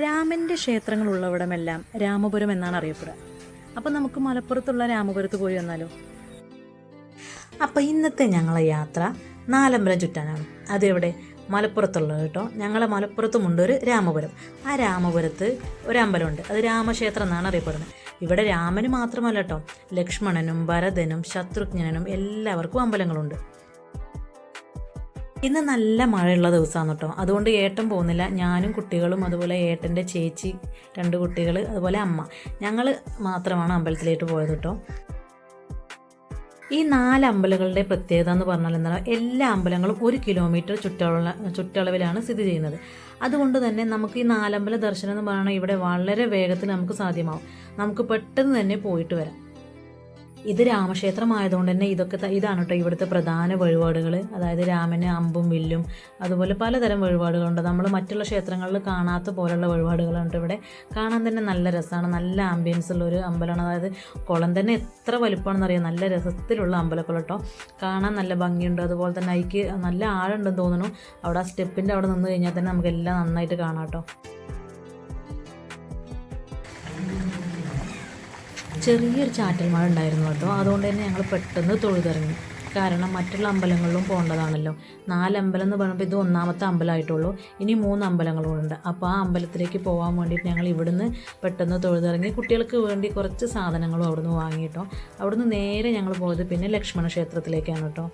രാമന്റെ ക്ഷേത്രങ്ങളുള്ളവിടമെല്ലാം രാമപുരം എന്നാണ് അറിയപ്പെടുക. അപ്പം നമുക്ക് മലപ്പുറത്തുള്ള രാമപുരത്ത് പോയി വന്നാലോ? അപ്പം ഇന്നത്തെ ഞങ്ങളെ യാത്ര നാലമ്പലം ചുറ്റാനാണ്. അതെവിടെ? മലപ്പുറത്തുള്ളത് കേട്ടോ. ഞങ്ങളെ മലപ്പുറത്തുമുണ്ട് ഒരു രാമപുരം. ആ രാമപുരത്ത് ഒരു അത് രാമക്ഷേത്രം എന്നാണ് അറിയപ്പെടുന്നത്. ഇവിടെ രാമന് മാത്രമല്ല കേട്ടോ. ലക്ഷ്മണനും ഭരതനും ശത്രുഘ്നനും എല്ലാവർക്കും അമ്പലങ്ങളുണ്ട്. ഇന്ന് നല്ല മഴയുള്ള ദിവസമാണ് കേട്ടോ അതുകൊണ്ട് ഏട്ടൻ പോകുന്നില്ല. ഞാനും കുട്ടികളും അതുപോലെ ഏട്ടന്റെ ചേച്ചി രണ്ട് കുട്ടികൾ അതുപോലെ അമ്മ. ഞങ്ങൾ മാത്രമാണ് അമ്പലത്തിലേക്ക് പോയത് കേട്ടോ ഈ നാല് അമ്പലങ്ങളുടെ പ്രത്യേകത എന്ന് പറഞ്ഞാൽ എന്താണ് എല്ലാ അമ്പലങ്ങളും ഒരു കിലോമീറ്റർ ചുറ്റള ചുറ്റളവിലാണ് സ്ഥിതി ചെയ്യുന്നത്. അതുകൊണ്ട് തന്നെ നമുക്ക് ഈ നാലമ്പല ദർശനം എന്ന് പറയുന്നത് ഇവിടെ വളരെ വേഗത്തിൽ നമുക്ക് സാധ്യമാവും. നമുക്ക് പെട്ടെന്ന് തന്നെ പോയിട്ട് വരാം. ഇത് രാമക്ഷേത്രമായതുകൊണ്ട് തന്നെ ഇതൊക്കെ ഇതാണ് കേട്ടോ ഇവിടുത്തെ പ്രധാന വഴിപാടുകൾ അതായത് രാമന് അമ്പും വില്ലും അതുപോലെ പലതരം വഴിപാടുകളുണ്ട്. നമ്മൾ മറ്റുള്ള ക്ഷേത്രങ്ങളിൽ കാണാത്ത പോലുള്ള വഴിപാടുകളുണ്ട് ഇവിടെ. കാണാൻ തന്നെ നല്ല രസമാണ് നല്ല ആംബിയൻസ് ഉള്ള ഒരു അമ്പലമാണ്. അതായത് കുളം തന്നെ എത്ര വലുപ്പമാണെന്ന് അറിയാം നല്ല രസത്തിലുള്ള അമ്പലക്കുളം കേട്ടോ കാണാൻ നല്ല ഭംഗിയുണ്ട്. അതുപോലെ തന്നെ അതിക്ക് നല്ല ആഴുണ്ടെന്ന് തോന്നുന്നു. അവിടെ ആ സ്റ്റെപ്പിന്റെ അവിടെ നിന്ന് കഴിഞ്ഞാൽ തന്നെ നമുക്ക് എല്ലാം നന്നായിട്ട് കാണാം കേട്ടോ ചെറിയൊരു ചാറ്റൽ മഴ ഉണ്ടായിരുന്നു കേട്ടോ. അതുകൊണ്ട് തന്നെ ഞങ്ങൾ പെട്ടെന്ന് തൊഴുതിറങ്ങി. കാരണം മറ്റുള്ള അമ്പലങ്ങളിലും പോകേണ്ടതാണല്ലോ. നാല് അമ്പലം എന്ന് പറയുമ്പോൾ ഇത് ഒന്നാമത്തെ അമ്പലമായിട്ടുള്ളൂ. ഇനി മൂന്ന് അമ്പലങ്ങളുണ്ട് അപ്പോൾ ആ അമ്പലത്തിലേക്ക് പോകാൻ വേണ്ടിയിട്ട് ഞങ്ങൾ ഇവിടുന്ന് പെട്ടെന്ന് തൊഴുതിറങ്ങി കുട്ടികൾക്ക് വേണ്ടി കുറച്ച് സാധനങ്ങളും അവിടുന്ന് വാങ്ങിയിട്ടോ. അവിടുന്ന് നേരെ ഞങ്ങൾ പോയത് പിന്നെ ലക്ഷ്മണ ക്ഷേത്രത്തിലേക്കാണ് കേട്ടോ.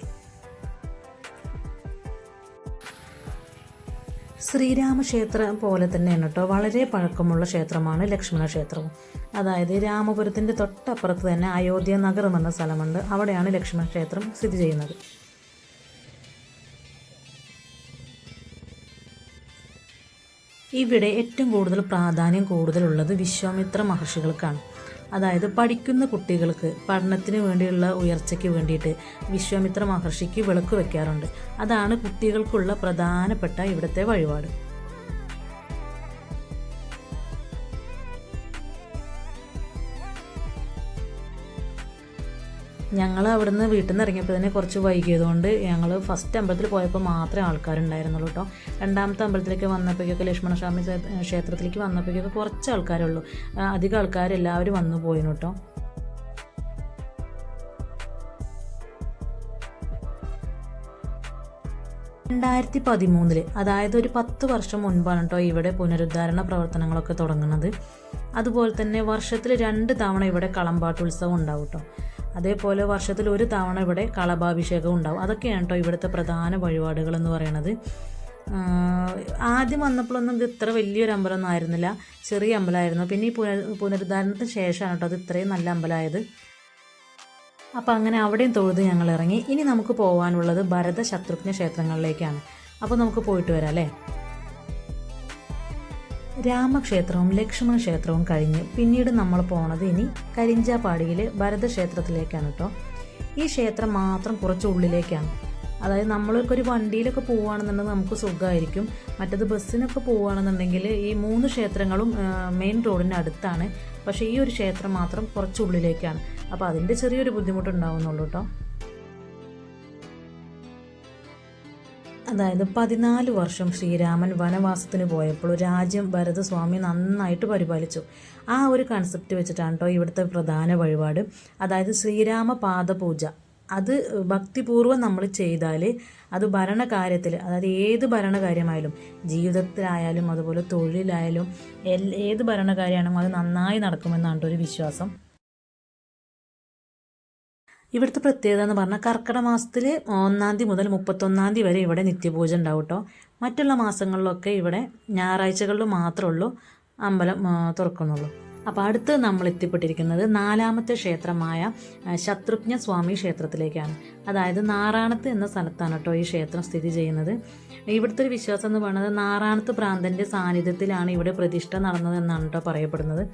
ശ്രീരാമക്ഷേത്രം പോലെ തന്നെയാണ് കേട്ടോ. വളരെ പഴക്കമുള്ള ക്ഷേത്രമാണ് ലക്ഷ്മണ ക്ഷേത്രവും അതായത് രാമപുരത്തിന്റെ തൊട്ടപ്പുറത്ത് തന്നെ അയോധ്യ നഗരം എന്ന സ്ഥലമുണ്ട്. അവിടെയാണ് ലക്ഷ്മണ ക്ഷേത്രം സ്ഥിതി ചെയ്യുന്നത്. ഇവിടെ ഏറ്റവും കൂടുതൽ പ്രാധാന്യം കൂടുതലുള്ളത് വിശ്വാമിത്ര മഹർഷികൾക്കാണ്. അതായത് പഠിക്കുന്ന കുട്ടികൾക്ക് പഠനത്തിന് വേണ്ടിയുള്ള ഉയർച്ചയ്ക്ക് വേണ്ടിയിട്ട് വിശ്വാമിത്ര മഹർഷിക്ക് വിളക്ക് വെക്കാറുണ്ട്. അതാണ് കുട്ടികൾക്കുള്ള പ്രധാനപ്പെട്ട ഇവിടുത്തെ വഴിപാട്. ഞങ്ങൾ അവിടുന്ന് വീട്ടിൽ നിന്ന് ഇറങ്ങിയപ്പോൾ തന്നെ കുറച്ച് വൈകിയതുകൊണ്ട് ഞങ്ങൾ ഫസ്റ്റ് അമ്പലത്തിൽ പോയപ്പോൾ മാത്രമേ ആൾക്കാരുണ്ടായിരുന്നുള്ളൂ കേട്ടോ രണ്ടാമത്തെ അമ്പലത്തിലേക്ക് വന്നപ്പോഴേക്കൊക്കെ ലക്ഷ്മണസ്വാമി ക്ഷേ- ക്ഷേത്രത്തിലേക്ക് വന്നപ്പോഴേക്കൊക്കെ കുറച്ച് ആൾക്കാരുള്ളൂ. ഉള്ളൂ അധികം ആൾക്കാരെല്ലാവരും വന്നു പോയിരുന്നു കേട്ടോ രണ്ടായിരത്തി പതിമൂന്നിൽ അതായത് ഒരു പത്ത് വർഷം മുൻപാണ് കേട്ടോ ഇവിടെ പുനരുദ്ധാരണ പ്രവർത്തനങ്ങളൊക്കെ തുടങ്ങുന്നത് അതുപോലെ തന്നെ വർഷത്തിൽ രണ്ട് തവണ ഇവിടെ കളമ്പാട്ട് ഉത്സവം ഉണ്ടാവും കേട്ടോ അതേപോലെ വർഷത്തിൽ ഒരു തവണ ഇവിടെ കളഭാഭിഷേകം ഉണ്ടാവും. അതൊക്കെയാണ് കേട്ടോ ഇവിടുത്തെ പ്രധാന വഴിപാടുകൾ എന്ന് പറയുന്നത് ആദ്യം വന്നപ്പോഴൊന്നും ഇത് ഇത്ര വലിയൊരു അമ്പലമൊന്നും ആയിരുന്നില്ല. ചെറിയ അമ്പലമായിരുന്നു. പിന്നെ ഈ പുനർ പുനരുദ്ധാരണത്തിന് ശേഷമാണ് കേട്ടോ അത് ഇത്രയും നല്ല അമ്പലമായത്. അപ്പോൾ അങ്ങനെ അവിടെയും തൊഴുത് ഞങ്ങൾ ഇറങ്ങി. ഇനി നമുക്ക് പോകാനുള്ളത് ഭരത ശത്രുഘ്ന ക്ഷേത്രങ്ങളിലേക്കാണ്. അപ്പോൾ നമുക്ക് പോയിട്ട് വരാം അല്ലേ? രാമക്ഷേത്രവും ലക്ഷ്മണ ക്ഷേത്രവും കഴിഞ്ഞ് പിന്നീട് നമ്മൾ പോണത് ഇനി കരിഞ്ചാപ്പാടിയിലെ ഭരതക്ഷേത്രത്തിലേക്കാണ് കേട്ടോ ഈ ക്ഷേത്രം മാത്രം കുറച്ച് ഉള്ളിലേക്കാണ്. അതായത് നമ്മളൊക്കെ ഒരു വണ്ടിയിലൊക്കെ പോവുകയാണെന്നുണ്ടെങ്കിൽ നമുക്ക് സുഖമായിരിക്കും. മറ്റത് ബസ്സിനൊക്കെ പോവുകയാണെന്നുണ്ടെങ്കിൽ ഈ മൂന്ന് ക്ഷേത്രങ്ങളും മെയിൻ റോഡിന് അടുത്താണ്. പക്ഷേ ഈ ഒരു ക്ഷേത്രം മാത്രം കുറച്ചുള്ളിലേക്കാണ് അപ്പോൾ അതിന്റെ ചെറിയൊരു ബുദ്ധിമുട്ടുണ്ടാവുന്നുള്ളൂ കേട്ടോ അതായത് പതിനാല് വർഷം ശ്രീരാമൻ വനവാസത്തിന് പോയപ്പോൾ രാജ്യം ഭരതസ്വാമി നന്നായിട്ട് പരിപാലിച്ചു. ആ ഒരു കൺസെപ്റ്റ് വെച്ചിട്ടാണ് കേട്ടോ ഇവിടുത്തെ പ്രധാന വഴിപാട്. അതായത് ശ്രീരാമ പാദപൂജ അത് ഭക്തിപൂർവം നമ്മൾ ചെയ്താൽ അത് ഭരണകാര്യത്തിൽ അതായത് ഏത് ഭരണകാര്യമായാലും ജീവിതത്തിലായാലും അതുപോലെ തൊഴിലായാലും ഏത് ഭരണകാര്യമാണെങ്കിലും അത് നന്നായി നടക്കുമെന്നാണ് ഒരു വിശ്വാസം. ഇവിടുത്തെ പ്രത്യേകത എന്ന് പറഞ്ഞാൽ കർക്കിടക മാസത്തിൽ ഒന്നാം തീയതി മുതൽ മുപ്പത്തൊന്നാം തീയതി വരെ ഇവിടെ നിത്യപൂജ ഉണ്ടാവും കേട്ടോ മറ്റുള്ള മാസങ്ങളിലൊക്കെ ഇവിടെ ഞായറാഴ്ചകളിൽ മാത്രമേ ഉള്ളൂ അമ്പലം തുറക്കുന്നുള്ളൂ. അപ്പോൾ അടുത്ത് നമ്മൾ എത്തിപ്പെട്ടിരിക്കുന്നത് നാലാമത്തെ ക്ഷേത്രമായ ശത്രുഘ്ന സ്വാമി ക്ഷേത്രത്തിലേക്കാണ്. അതായത് നാറാണത്ത് എന്ന സ്ഥലത്താണ് കേട്ടോ ഈ ക്ഷേത്രം സ്ഥിതി ചെയ്യുന്നത്. ഇവിടുത്തെ ഒരു വിശ്വാസം എന്ന് പറയുന്നത് നാറാണത്ത് ഭ്രാന്തന്റെ സാന്നിധ്യത്തിലാണ് ഇവിടെ പ്രതിഷ്ഠ നടന്നതെന്നാണ് കേട്ടോ പറയപ്പെടുന്നത്.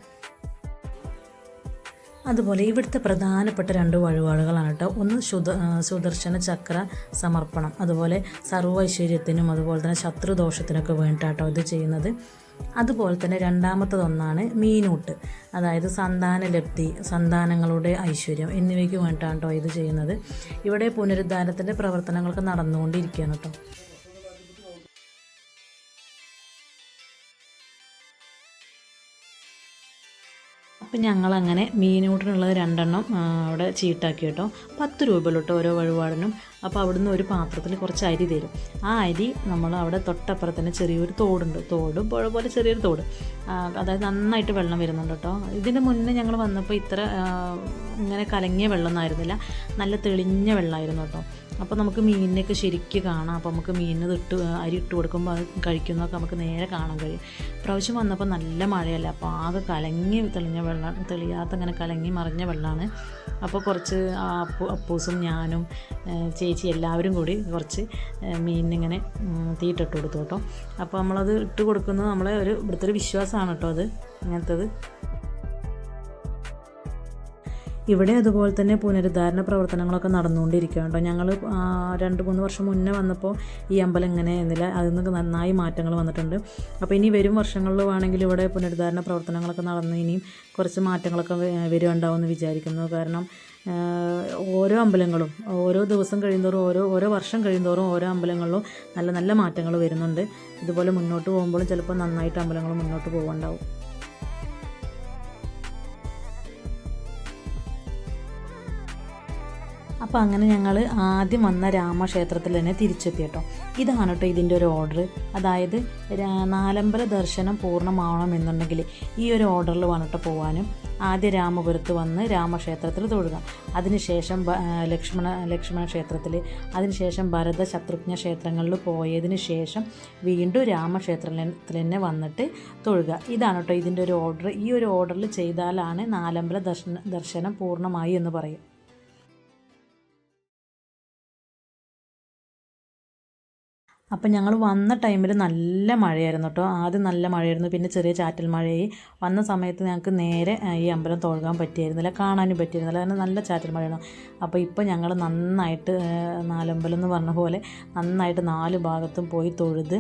അതുപോലെ ഇവിടുത്തെ പ്രധാനപ്പെട്ട രണ്ട് വഴിപാടുകളാണ് കേട്ടോ. ഒന്ന് ശുദ സുദർശന ചക്ര സമർപ്പണം. അതുപോലെ സർവ ഐശ്വര്യത്തിനും അതുപോലെ തന്നെ ശത്രുദോഷത്തിനൊക്കെ വേണ്ടിയിട്ടാട്ടോ ഇത് ചെയ്യുന്നത്. അതുപോലെ തന്നെ രണ്ടാമത്തതൊന്നാണ് മീനൂട്ട്. അതായത് സന്താന ലബ്ധി സന്താനങ്ങളുടെ ഐശ്വര്യം എന്നിവയ്ക്ക് വേണ്ടിയിട്ടാണ് കേട്ടോ ഇത് ചെയ്യുന്നത്. ഇവിടെ പുനരുദ്ധാരത്തിന്റെ പ്രവർത്തനങ്ങളൊക്കെ നടന്നുകൊണ്ടിരിക്കുകയാണ് കേട്ടോ. അപ്പം ഞങ്ങളങ്ങനെ മീനൂട്ടിനുള്ളത് രണ്ടെണ്ണം അവിടെ ചീട്ടാക്കി കേട്ടോ. പത്ത് രൂപയിലോട്ട് ഓരോ വഴിപാടിനും. അപ്പോൾ അവിടുന്ന് ഒരു പാത്രത്തിൽ കുറച്ച് അരി തരും. ആ അരി നമ്മൾ അവിടെ തൊട്ടപ്പുറത്ത് തന്നെ ചെറിയൊരു തോടുണ്ട്. തോട് പുഴ പോലെ ചെറിയൊരു തോട്. അതായത് നന്നായിട്ട് വെള്ളം വരുന്നുണ്ട് കേട്ടോ. ഇതിന് മുന്നേ ഞങ്ങൾ വന്നപ്പോൾ ഇത്ര ഇങ്ങനെ കലങ്ങിയ വെള്ളമൊന്നും ആയിരുന്നില്ല നല്ല തെളിഞ്ഞ വെള്ളമായിരുന്നു കേട്ടോ. അപ്പോൾ നമുക്ക് മീനിനെയൊക്കെ ശരിക്ക് കാണാം. അപ്പോൾ നമുക്ക് മീനിന് ഇട്ട് അരി ഇട്ട് കൊടുക്കുമ്പോൾ അത് കഴിക്കുന്നതൊക്കെ നമുക്ക് നേരെ കാണാൻ കഴിയും. പ്രാവശ്യം വന്നപ്പോൾ നല്ല മഴയല്ല. അപ്പോൾ ആകെ കലങ്ങി തെളിഞ്ഞ വെള്ളം തെളിയാത്ത അങ്ങനെ കലങ്ങി മറിഞ്ഞ വെള്ളമാണ് അപ്പോൾ കുറച്ച് അപ്പൂ അപ്പൂസും ഞാനും ചേച്ചി എല്ലാവരും കൂടി കുറച്ച് മീനിനിങ്ങനെ തീയിട്ടിട്ട് കൊടുത്തു കേട്ടോ. അപ്പോൾ നമ്മളത് ഇട്ട് കൊടുക്കുന്നത് നമ്മളെ ഒരു ഇവിടുത്തെ ഒരു വിശ്വാസമാണ് കേട്ടോ അത് അങ്ങനത്തത് ഇവിടെ അതുപോലെ തന്നെ പുനരുദ്ധാരണ പ്രവർത്തനങ്ങളൊക്കെ നടന്നുകൊണ്ടിരിക്കുകയാണ് കേട്ടോ. ഞങ്ങൾ രണ്ട് മൂന്ന് വർഷം മുന്നേ വന്നപ്പോൾ ഈ അമ്പലം ഇങ്ങനെ എന്നില്ല അതിൽ നിന്ന് നന്നായി മാറ്റങ്ങൾ വന്നിട്ടുണ്ട്. അപ്പോൾ ഇനി വരും വർഷങ്ങളിൽ വേണമെങ്കിൽ ഇവിടെ പുനരുദ്ധാരണ പ്രവർത്തനങ്ങളൊക്കെ നടന്ന് ഇനിയും കുറച്ച് മാറ്റങ്ങളൊക്കെ വ- വരുന്നുണ്ടാവുമെന്ന് വിചാരിക്കുന്നു. കാരണം ഓരോ അമ്പലങ്ങളും ഓരോ ദിവസം കഴിയുന്തോറും ഓരോ ഓരോ വർഷം കഴിയുന്തോറും ഓരോ അമ്പലങ്ങളിലും നല്ല നല്ല മാറ്റങ്ങൾ വരുന്നുണ്ട്. ഇതുപോലെ മുന്നോട്ട് പോകുമ്പോഴും ചിലപ്പോൾ നന്നായിട്ട് അമ്പലങ്ങൾ മുന്നോട്ട് പോകുന്നുണ്ടാവും അപ്പോൾ അങ്ങനെ ഞങ്ങൾ ആദ്യം വന്ന രാമക്ഷേത്രത്തിൽ തന്നെ തിരിച്ചെത്തി കേട്ടോ. ഇതാണ് കേട്ടോ ഇതിന്റെ ഒരു ഓർഡർ അതായത് നാലമ്പല ദർശനം പൂർണമാവണം എന്നുണ്ടെങ്കിൽ ഈ ഒരു ഓർഡറിൽ വന്നിട്ട് പോകാനും ആദ്യം രാമപുരത്ത് വന്ന് രാമക്ഷേത്രത്തിൽ തൊഴുക. അതിനുശേഷം ലക്ഷ്മണ ലക്ഷ്മണ ക്ഷേത്രത്തിൽ അതിനുശേഷം ഭരത ശത്രുഘ്ന ക്ഷേത്രങ്ങളിൽ പോയതിന് ശേഷം വീണ്ടും രാമക്ഷേത്രത്തിൽ തന്നെ വന്നിട്ട് തൊഴുക. ഇതാണ് കേട്ടോ ഇതിന്റെ ഒരു ഓർഡർ ഈ ഒരു ഓർഡറിൽ ചെയ്താലാണ് നാലമ്പല ദർശന ദർശനം പൂർണമായി എന്ന് പറയും. അപ്പം ഞങ്ങൾ വന്ന ടൈമിൽ നല്ല മഴയായിരുന്നു കേട്ടോ ആദ്യം നല്ല മഴയായിരുന്നു പിന്നെ ചെറിയ ചാറ്റൽ മഴയായി. വന്ന സമയത്ത് ഞങ്ങൾക്ക് നേരെ ഈ അമ്പലം തൊഴുകാൻ പറ്റിയിരുന്നില്ല കാണാനും പറ്റിയിരുന്നില്ല. കാരണം നല്ല ചാറ്റൽ മഴയാണ് അപ്പോൾ ഇപ്പോൾ ഞങ്ങൾ നന്നായിട്ട് നാലമ്പലം എന്ന് പറഞ്ഞ പോലെ നന്നായിട്ട് നാല് ഭാഗത്തും പോയി തൊഴുത്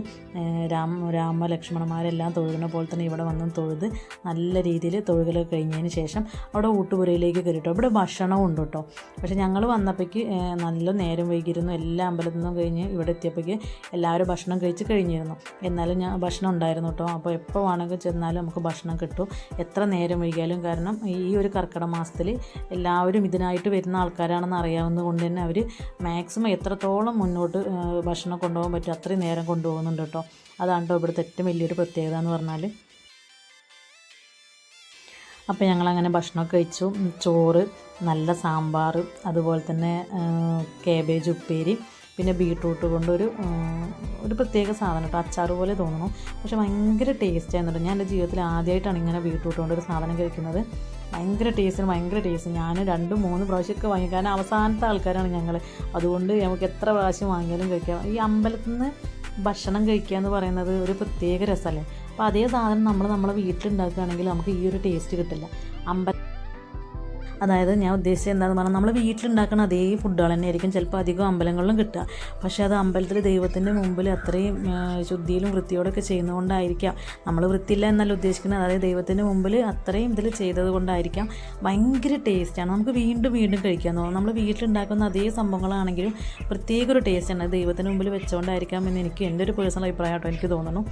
രാമ രാമ ലക്ഷ്മണന്മാരെല്ലാം തൊഴുകുന്ന പോലെ തന്നെ ഇവിടെ വന്ന് തൊഴുത് നല്ല രീതിയിൽ തൊഴുകൽ കഴിഞ്ഞതിന് ശേഷം അവിടെ ഊട്ടുപുരയിലേക്ക് കയറിട്ടോ. ഇവിടെ ഭക്ഷണവും ഉണ്ട് കേട്ടോ പക്ഷേ ഞങ്ങൾ വന്നപ്പോഴേക്ക് നല്ല നേരം വൈകിയിരുന്നു. എല്ലാ അമ്പലത്തിൽ നിന്നും കഴിഞ്ഞ് ഇവിടെ എത്തിയപ്പോഴേക്ക് എല്ലാവരും ഭക്ഷണം കഴിച്ച് കഴിഞ്ഞിരുന്നു. എന്നാലും ഞാൻ ഭക്ഷണം ഉണ്ടായിരുന്നു കേട്ടോ. അപ്പോൾ എപ്പോൾ വേണമെങ്കിൽ ചെന്നാലും നമുക്ക് ഭക്ഷണം കിട്ടും. എത്ര നേരം വൈകിയാലും കാരണം ഈ ഒരു കർക്കിടക മാസത്തിൽ എല്ലാവരും ഇതിനായിട്ട് വരുന്ന ആൾക്കാരാണെന്ന് അറിയാവുന്നത് കൊണ്ട് തന്നെ അവർ മാക്സിമം എത്രത്തോളം മുന്നോട്ട് ഭക്ഷണം കൊണ്ടുപോകാൻ പറ്റും അത്രയും നേരം കൊണ്ടുപോകുന്നുണ്ട് കേട്ടോ. അതാണ് കേട്ടോ ഇവിടുത്തെ ഏറ്റവും വലിയൊരു പ്രത്യേകത എന്ന് പറഞ്ഞാൽ. അപ്പോൾ ഞങ്ങളങ്ങനെ ഭക്ഷണമൊക്കെ കഴിച്ചു. ചോറ് നല്ല സാമ്പാർ അതുപോലെ തന്നെ കേബേജ് ഉപ്പേരി പിന്നെ ബീട്രൂട്ട് കൊണ്ടൊരു ഒരു പ്രത്യേക സാധനം കേട്ടോ. അച്ചാർ പോലെ തോന്നണം പക്ഷെ ഭയങ്കര ടേസ്റ്റ് കേട്ടോ. ഞാൻ എന്റെ ജീവിതത്തിൽ ആദ്യമായിട്ടാണ് ഇങ്ങനെ ബീട്രൂട്ട് കൊണ്ടൊരു സാധനം കഴിക്കുന്നത്. ഭയങ്കര ടേസ്റ്റിന് ഭയങ്കര ടേസ്റ്റ് ഞാൻ രണ്ട് മൂന്ന് പ്രാവശ്യമൊക്കെ വാങ്ങി. കാരണം അവസാനത്തെ ആൾക്കാരാണ് ഞങ്ങൾ അതുകൊണ്ട് നമുക്ക് എത്ര പ്രാവശ്യം വാങ്ങിയാലും കഴിക്കാം. ഈ അമ്പലത്തിൽ നിന്ന് ഭക്ഷണം കഴിക്കുക എന്ന് പറയുന്നത് ഒരു പ്രത്യേക രസമല്ലേ? അപ്പോൾ അതേ സാധനം നമ്മൾ നമ്മളെ വീട്ടിലുണ്ടാക്കുകയാണെങ്കിൽ നമുക്ക് ഈ ഒരു ടേസ്റ്റ് കിട്ടില്ല. അമ്പ അതായത് ഞാൻ ഉദ്ദേശിച്ചത് എന്താണെന്ന് പറഞ്ഞാൽ നമ്മൾ വീട്ടിലുണ്ടാക്കുന്ന അതേ ഫുഡുകൾ തന്നെ ആയിരിക്കും ചിലപ്പോൾ അധികം അമ്പലങ്ങളിലും കിട്ടുക. പക്ഷേ അത് അമ്പലത്തിൽ ദൈവത്തിന്റെ മുമ്പിൽ അത്രയും ശുദ്ധിയിലും വൃത്തിയോടൊക്കെ ചെയ്യുന്നതുകൊണ്ടായിരിക്കാം. നമ്മൾ വൃത്തിയില്ല എന്നല്ല ഉദ്ദേശിക്കുന്നത്. അതായത് ദൈവത്തിന്റെ മുമ്പിൽ അത്രയും ഇതിൽ ചെയ്തത് കൊണ്ടായിരിക്കാം. ഭയങ്കര ടേസ്റ്റാണ് നമുക്ക് വീണ്ടും വീണ്ടും കഴിക്കാൻ തോന്നും. നമ്മൾ വീട്ടിലുണ്ടാക്കുന്ന അതേ സംഭവങ്ങളാണെങ്കിലും പ്രത്യേക ഒരു ടേസ്റ്റാണ് ദൈവത്തിന് മുമ്പിൽ വെച്ചുകൊണ്ടായിരിക്കാം എന്ന് എനിക്ക് എന്റെ ഒരു പേഴ്സണൽ അഭിപ്രായം കേട്ടോ എനിക്ക് തോന്നുന്നു.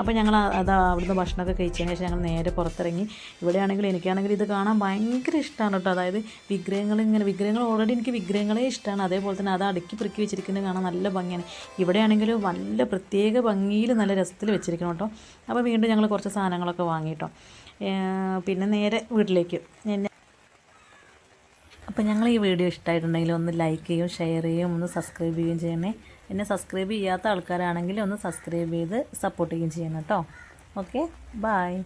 അപ്പോൾ ഞങ്ങൾ അത് അവിടുന്ന് ഭക്ഷണമൊക്കെ കഴിച്ചതിന് ശേഷം ഞങ്ങൾ നേരെ പുറത്തിറങ്ങി. ഇവിടെയാണെങ്കിൽ എനിക്കാണെങ്കിൽ ഇത് കാണാൻ ഭയങ്കര ഇഷ്ടമാണ് കേട്ടോ. അതായത് വിഗ്രഹങ്ങൾ ഇങ്ങനെ വിഗ്രഹങ്ങൾ ഓൾറെഡി എനിക്ക് വിഗ്രഹങ്ങളെ ഇഷ്ടമാണ് അതേപോലെ തന്നെ അത് അടുക്കി പെറുക്കി വെച്ചിരിക്കുന്നത് കാണാൻ നല്ല ഭംഗിയാണ്. ഇവിടെയാണെങ്കിൽ നല്ല പ്രത്യേക ഭംഗിയിൽ നല്ല രസത്തിൽ വെച്ചിരിക്കണം കേട്ടോ. അപ്പോൾ വീണ്ടും ഞങ്ങൾ കുറച്ച് സാധനങ്ങളൊക്കെ വാങ്ങി കേട്ടോ പിന്നെ നേരെ വീട്ടിലേക്ക്. എന്നെ അപ്പോൾ ഞങ്ങൾ ഈ വീഡിയോ ഇഷ്ടമായിട്ടുണ്ടെങ്കിൽ ഒന്ന് ലൈക്ക് ചെയ്യും ഷെയർ ചെയ്യും ഒന്ന് സബ്സ്ക്രൈബ് ചെയ്യുകയും ചെയ്യണേ. എന്നെ സബ്സ്ക്രൈബ് ചെയ്യാത്ത ആൾക്കാരാണെങ്കിൽ ഒന്ന് സബ്സ്ക്രൈബ് ചെയ്ത് സപ്പോർട്ട് ചെയ്യുകയും ചെയ്യണം കേട്ടോ. Okay bye